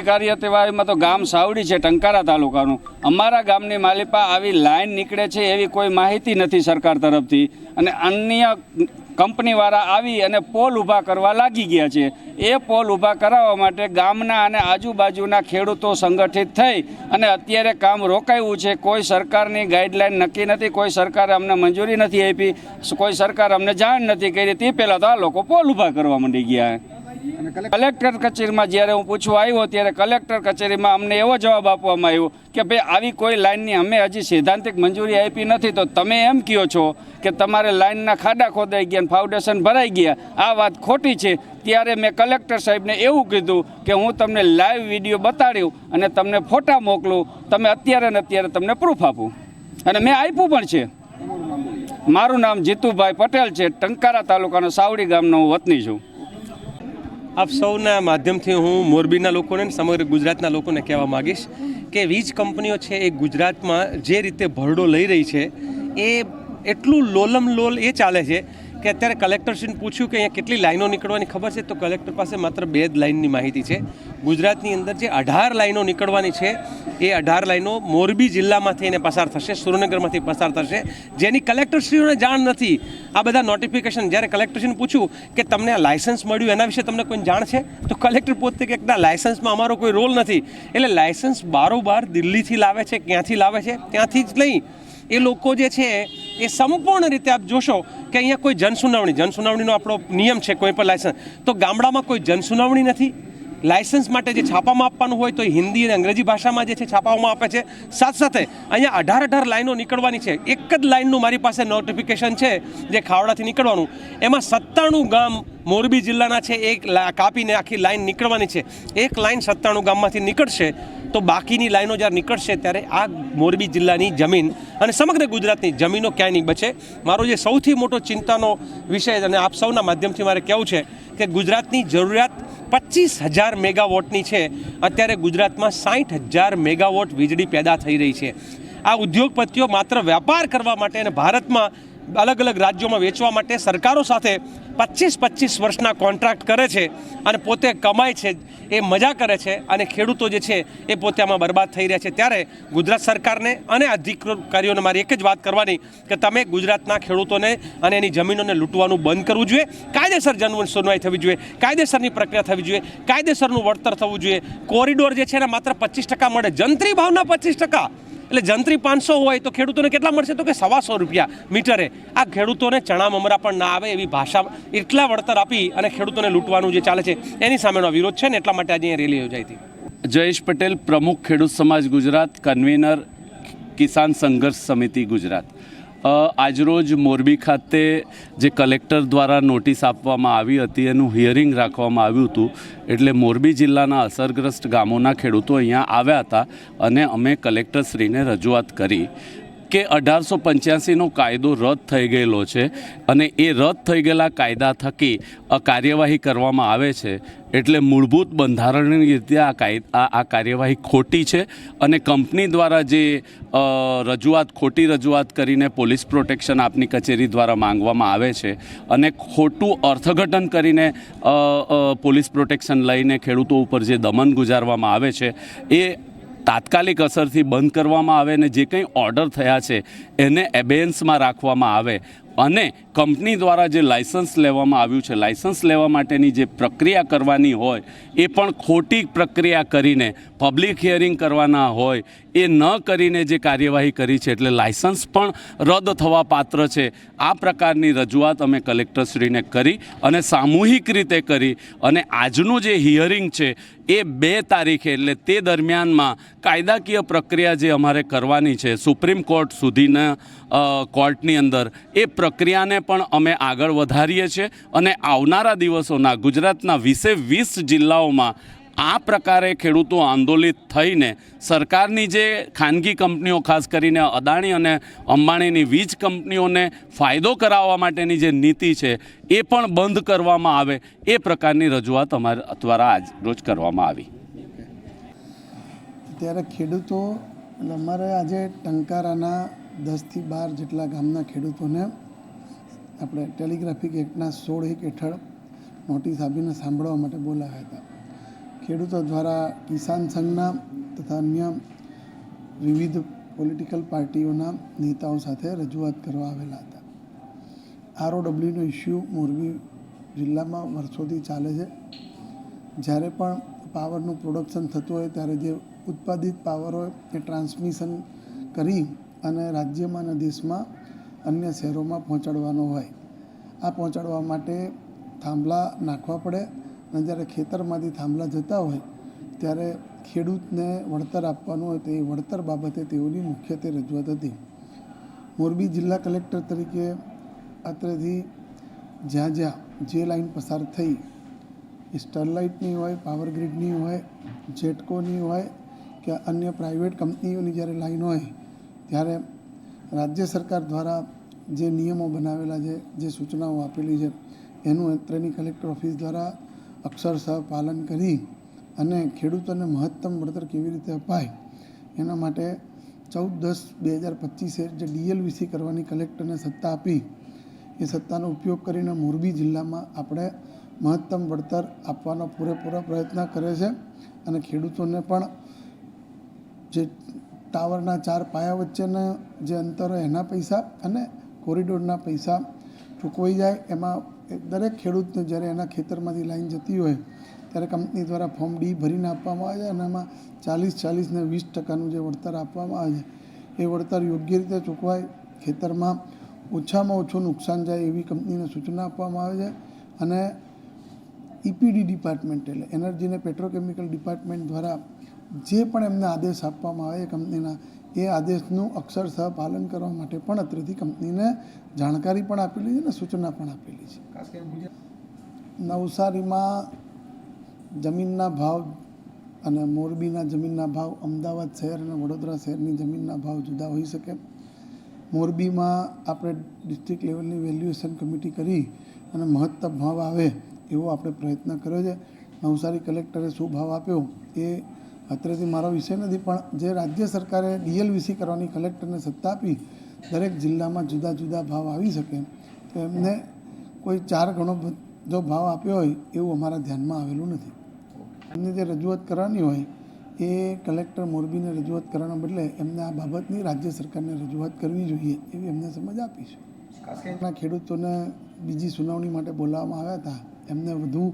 કાર્યવાહીમાં તો ગામ સાવડી છે, ટંકારા તાલુકાનું. અમારા ગામની માલિપા આવી લાઈન નીકળે છે એવી કોઈ માહિતી નથી સરકાર તરફથી. અને અન્ય કંપનીવાળા આવી અને પોલ ઊભા કરવા લાગી ગયા છે. એ પોલ ઊભા કરાવવા માટે ગામના અને આજુબાજુના ખેડૂતો સંગઠિત થઈ અને અત્યારે કામ રોકાયું છે. કોઈ સરકારની ગાઈડલાઈન નક્કી નથી, કોઈ સરકારે અમને મંજૂરી નથી આપી, કોઈ સરકાર અમને જાણ નથી કરી. તે પહેલાં તો આ લોકો પોલ ઊભા કરવા માંડી ગયા. કલેક્ટર કચેરીમાં જ્યારે હું પૂછવા આવ્યો ત્યારે કલેક્ટર કચેરીમાં અમને એવો જવાબ આપવામાં આવ્યો કે ભાઈ આવી કોઈ લાઇનની અમે હજી સૈદ્ધાંતિક મંજૂરી આપી નથી તો તમે એમ કહો છો કે તમારે લાઇનના ખાડા ખોદાઈ ગયા ફાઉન્ડેશન ભરાઈ ગયા. આ વાત ખોટી છે. ત્યારે મેં કલેક્ટર સાહેબને એવું કીધું કે હું તમને લાઈવ વીડિયો બતાડ્યું અને તમને ફોટા મોકલું. તમે અત્યારે ને અત્યારે તમને પ્રૂફ આપું. અને મેં આપ્યું પણ છે. મારું નામ જીતુભાઈ પટેલ છે ટંકારા તાલુકાનો સાવડી ગામનો હું વતની છું. આપ સૌના માધ્યમથી હું મોરબીના લોકોને સમગ્ર ગુજરાતના લોકોને કહેવા માગીશ કે વીજ કંપનીઓ છે એ ગુજરાતમાં જે રીતે ભરડો લઈ રહી છે, એ એટલું લોલમ લોલ એ ચાલે છે કે અત્યારે કલેક્ટરશ્રીને પૂછ્યું કે અહીંયા કેટલી લાઈનો નીકળવાની ખબર છે? તો કલેક્ટર પાસે માત્ર બે જ લાઈનની માહિતી છે. ગુજરાતની અંદર જે અઢાર લાઈનો નીકળવાની છે, એ અઢાર લાઈનો મોરબી જિલ્લામાંથી એને પસાર થશે, સુરેન્દ્રનગરમાંથી પસાર થશે. જેની કલેક્ટરશ્રીઓને જાણ નથી. આ બધા નોટિફિકેશન જ્યારે કલેક્ટરશ્રીને પૂછ્યું કે તમને આ લાયસન્સ મળ્યું, એના વિશે તમને કોઈ જાણ છે? તો કલેક્ટર પોતે કે ના લાયસન્સમાં અમારો કોઈ રોલ નથી. એટલે લાયસન્સ બારોબાર દિલ્હીથી લાવે છે, ક્યાંથી લાવે છે? ત્યાંથી જ નહીં. એ લોકો જે છે, એ સંપૂર્ણ રીતે આપ જોશો કે અહીંયા કોઈ જનસુનાવણી, જનસુનાવણીનો આપણો નિયમ છે, કોઈ પણ લાયસન્સ તો ગામડામાં કોઈ જનસુનાવણી નથી? લાયસન્સ માટે જે છાપામાં આપવાનું હોય તો હિન્દી અને અંગ્રેજી ભાષામાં જે છે, છાપાઓમાં આપે છે. સાથે સાથે અહીંયા અઢાર અઢાર લાઈનો નીકળવાની છે. એક જ લાઈનનું મારી પાસે નોટિફિકેશન છે, જે ખાવડાથી નીકળવાનું. એમાં સત્તાણું ગામ મોરબી જિલ્લાના છે, એક કાપીને આખી લાઈન નીકળવાની છે. એક લાઈન સત્તાણું ગામમાંથી નીકળશે, તો બાકીની લાઈનો જ્યારે નીકળશે ત્યારે આ મોરબી જિલ્લાની જમીન અને સમગ્ર ગુજરાતની જમીનો ક્યાંય નહીં બચે. મારો જે સૌથી મોટો ચિંતાનો વિષય અને આપ સૌના માધ્યમથી મારે કહેવું છે કે ગુજરાતની જરૂરિયાત પચીસ હજાર મેગાવોટની છે. અત્યારે ગુજરાતમાં સાઠ હજાર મેગાવોટ વીજળી પેદા થઈ રહી છે. આ ઉદ્યોગપતિઓ માત્ર વેપાર કરવા માટે અને ભારતમાં અલગ અલગ રાજ્યોમાં વેચવા માટે સરકારો સાથે પચીસ પચીસ વર્ષના કોન્ટ્રાક્ટ કરે છે અને પોતે કમાય છે, એ મજા કરે છે અને ખેડૂતો જે છે એ પોતે આમાં બરબાદ થઈ રહ્યા છે. ત્યારે ગુજરાત સરકારને અને અધિકારીઓને મારી એક જ વાત કરવાની કે તમે ગુજરાતના ખેડૂતોને અને એની જમીનોને લૂંટવાનું બંધ કરવું જોઈએ, કાયદેસર જન સુનવાઈ થવી જોઈએ, કાયદેસરની પ્રક્રિયા થવી જોઈએ, કાયદેસરનું વળતર થવું જોઈએ. કોરિડોર જે છે એને માત્ર પચીસ ટકા મળે, જંત્રી ભાવના પચીસ ટકા. એટલે જંત્રી પાંચસો હોય તો ખેડૂતોને કેટલા મળશે? તો કે સવાસો રૂપિયા મીટરે. આ ખેડૂતોને ચણા મમરા પણ ના આવે એવી ભાષા એટલા વળતર આપી અને ખેડૂતોને લૂંટવાનું જે ચાલે છે, એની સામેનો વિરોધ છે ને એટલા માટે આજે રેલી યોજાઈ હતી. જયેશ પટેલ, પ્રમુખ ખેડૂત સમાજ ગુજરાત, કન્વીનર, કિસાન સંઘર્ષ સમિતિ ગુજરાત. આજરોજ મોરબી ખાતે જે કલેક્ટર દ્વારા નોટિસ આપવામાં આવી હતી, એનું હિયરિંગ રાખવામાં આવ્યું હતું. એટલે મોરબી જિલ્લાના અસરગ્રસ્ત ગામોના ખેડૂતો અહીંયા આવ્યા હતા અને અમે કલેક્ટરશ્રીને રજૂઆત કરી. કે અઢારસો પંચ્યાસીનો કાયદો રદ થઈ ગયેલો છે અને એ રદ થઈ ગયેલા કાયદા થકી કાર્યવાહી કરવામાં આવે છે. એટલે મૂળભૂત બંધારણની રીતે આ કાયદા આ કાર્યવાહી ખોટી છે અને કંપની દ્વારા જે રજૂઆત, ખોટી રજૂઆત કરીને પોલીસ પ્રોટેક્શન આપની કચેરી દ્વારા માંગવામાં આવે છે અને ખોટું અર્થઘટન કરીને પોલીસ પ્રોટેક્શન લઈને ખેડૂતો ઉપર જે દમન ગુજારવામાં આવે છે, એ તાત્કાલિક અસરથી બંધ કરવામાં આવે અને જે કંઈ ઓર્ડર થયા છે, એને એબેન્સમાં રાખવામાં આવે. અને કંપની દ્વારા જે લાયસન્સ લેવામાં આવ્યું છે, લાયસન્સ લેવા માટેની જે પ્રક્રિયા કરવાની હોય, એ પણ ખોટી પ્રક્રિયા કરીને, પબ્લિક હિયરિંગ કરવાના હોય, એ ન કરીને જે કાર્યવાહી કરી છે, એટલે લાયસન્સ પણ રદ થવા પાત્ર છે. આ પ્રકારની રજૂઆત અમે કલેક્ટરશ્રીને કરી અને સામૂહિક રીતે કરી અને આજનું જે હિયરિંગ છે, એ બે તારીખે એટલે તે દરમિયાનમાં કાયદાકીય પ્રક્રિયા જે અમારે કરવાની છે, સુપ્રીમ કોર્ટ સુધીના કોર્ટની અંદર, એ પ્રક્રિયાને પણ અમે આગળ વધારીએ છીએ અને આવનારા દિવસોના ગુજરાતના વીસે વીસ જિલ્લાઓમાં આ પ્રકારે ખેડૂતો આંદોલિત થઈને સરકારની જે ખાનગી કંપનીઓ, ખાસ કરીને અદાણી અને અંબાણીની વીજ કંપનીઓને ફાયદો કરાવવા માટેની જે નીતિ છે, એ પણ બંધ કરવામાં આવે, એ પ્રકારની રજૂઆત અમારા દ્વારા આજ રોજ કરવામાં આવી. ત્યારે ખેડૂતો એટલે અમારે આજે ટંકારાના દસથી બાર જેટલા ગામના ખેડૂતોને આપણે ટેલિગ્રાફિક એક્ટના સોળ એક હેઠળ નોટિસ આપીને સાંભળવા માટે બોલાવ્યા હતા. ખેડૂતો દ્વારા કિસાન સંઘના તથા અન્ય વિવિધ પોલિટિકલ પાર્ટીઓના નેતાઓ સાથે રજૂઆત કરવા આવેલા હતા. આરઓડબ્લ્યુનો ઇસ્યુ મોરબી જિલ્લામાં વર્ષોથી ચાલે છે. જ્યારે પણ પાવરનું પ્રોડક્શન થતું હોય ત્યારે જે ઉત્પાદિત પાવર હોય એ ટ્રાન્સમિશન કરી અને રાજ્યમાં અને દેશમાં અન્ય શહેરોમાં પહોંચાડવાનો હોય. આ પહોંચાડવા માટે થાંભલા નાખવા પડે અને જ્યારે ખેતરમાંથી થાંભલા જતા હોય, ત્યારે ખેડૂતને વળતર આપવાનું હોય તો એ વળતર બાબતે તેઓની મુખ્યત્વે રજૂઆત હતી. મોરબી જિલ્લા કલેક્ટર તરીકે અત્રેથી જ્યાં જ્યાં જે લાઈન પસાર થઈ, એ સ્ટરલાઇટની હોય, પાવર ગ્રીડની હોય, જેટકોની હોય કે અન્ય પ્રાઇવેટ કંપનીઓની જ્યારે લાઈન હોય, ત્યારે રાજ્ય સરકાર દ્વારા જે નિયમો બનાવેલા છે, જે સૂચનાઓ આપેલી છે, એનું અત્રેની કલેક્ટર ઓફિસ દ્વારા અક્ષરશઃ પાલન કરી અને ખેડૂતોને મહત્તમ વળતર કેવી રીતે અપાય, એના માટે ચૌદ દસ બે હજાર પચીસે જે ડીએલવીસી કરવાની કલેક્ટરને સત્તા આપી, એ સત્તાનો ઉપયોગ કરીને મોરબી જિલ્લામાં આપણે મહત્તમ વળતર આપવાનો પૂરેપૂરો પ્રયત્ન કરે છે અને ખેડૂતોને પણ જે ટાવરના ચાર પાયા વચ્ચેના જે અંતર હોય એના પૈસા અને કોરિડોરના પૈસા ચૂકવાઈ જાય, એમાં દરેક ખેડૂતને જ્યારે એના ખેતરમાંથી લાઈન જતી હોય, ત્યારે કંપની દ્વારા ફોર્મ ડી ભરીને આપવામાં આવે છે અને એમાં ચાલીસ ચાલીસને વીસ ટકાનું જે વળતર આપવામાં આવે છે, એ વળતર યોગ્ય રીતે ચૂકવાય, ખેતરમાં ઓછામાં ઓછું નુકસાન જાય એવી કંપનીને સૂચના આપવામાં આવે છે અને ઈપીડી ડિપાર્ટમેન્ટ એટલે એનર્જી અને પેટ્રોકેમિકલ ડિપાર્ટમેન્ટ દ્વારા જે પણ એમને આદેશ આપવામાં આવે કંપનીના એ આદેશનું અક્ષરશઃ પાલન કરવા માટે પણ અત્રેથી કંપનીને જાણકારી પણ આપેલી છે અને સૂચના પણ આપેલી છે. નવસારીમાં જમીનના ભાવ અને મોરબીના જમીનના ભાવ અમદાવાદ શહેર અને વડોદરા શહેરની જમીનના ભાવ જુદા હોઈ શકે. મોરબીમાં આપણે ડિસ્ટ્રિક્ટ લેવલની વેલ્યુએશન કમિટી કરી અને મહત્તમ ભાવ આવે એવો આપણે પ્રયત્ન કર્યો છે. નવસારી કલેક્ટરે શું ભાવ આપ્યો એ અત્રેથી મારો વિષય નથી પણ જે રાજ્ય સરકારે ડીએલવીસી કરવાની કલેક્ટરને સત્તા આપી દરેક જિલ્લામાં જુદા જુદા ભાવ આવી શકે તો એમને કોઈ ચાર ગણો જો ભાવ આપ્યો હોય એવું અમારા ધ્યાનમાં આવેલું નથી. એમને જે રજૂઆત કરવાની હોય એ કલેક્ટર મોરબીને રજૂઆત કરવાના બદલે એમને આ બાબતની રાજ્ય સરકારને રજૂઆત કરવી જોઈએ એવી એમને સમજ આપીશું. ના ખેડૂતોને બીજી સુનાવણી માટે બોલાવવામાં આવ્યા હતા એમને વધુ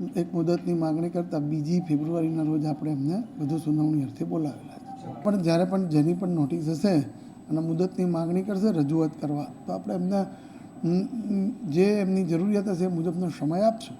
એક મુદતની માગણી કરતાં બીજી ફેબ્રુઆરીના રોજ આપણે એમને વધુ સુનાવણી અર્થે બોલાવેલા છે. પણ જ્યારે પણ જેની પણ નોટિસ હશે અને મુદતની માગણી કરશે, રજૂઆત કરવા, તો આપણે એમને જે એમની જરૂરિયાત હશે એ મુજબનો સમય આપશું.